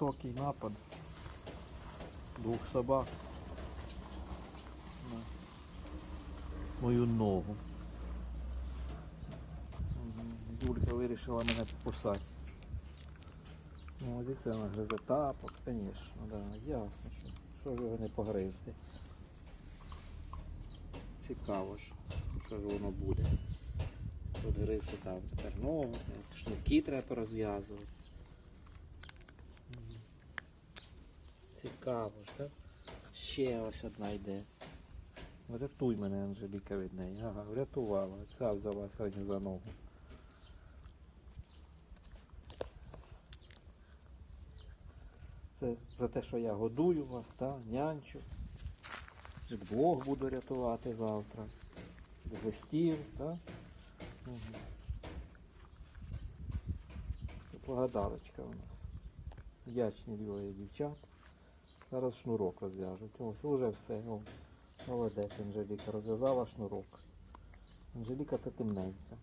жорстокий напад двох собак на мою ногу. Мгм. Юлька вирішила мене покусати. Ну, і це вона гризе тапок, звісно, да, ясно, що, що ж його не погризти. Цікаво ж, що ж воно буде. Тут гризти там тепер ногу, е, шнурки треба розв'язувати. Цікаво ж, так? Ще ось одна йде. Врятуй мене, Анжеліка, від неї. Ага, врятувала. Ця взяла сьогодні за ногу. Це за те, що я годую вас, та, нянчу. Від блог буду рятувати завтра. Від так? Угу. Благодарочка у нас. Вдячні двоє дівчат. Зараз шнурок розв'яжуть. Ось уже все. О, молодець, Анжеліка розв'язала шнурок. Анжеліка це темненька.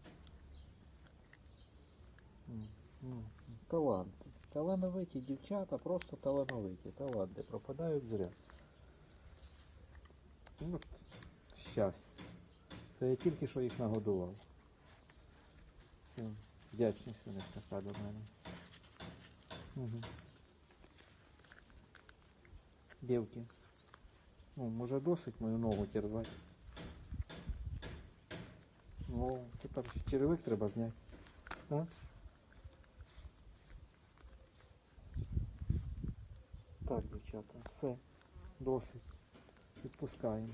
Таланти. Талановиті дівчата, просто талановиті. Таланти пропадають зря. От щастя. Це я тільки що їх нагодував. Вдячність у них така до мене. Угу. Дівки. Ну, може досить мою ногу терзати. Ну, тепер черевик треба зняти. А? Так, дівчата, все. Досить. Відпускаємо.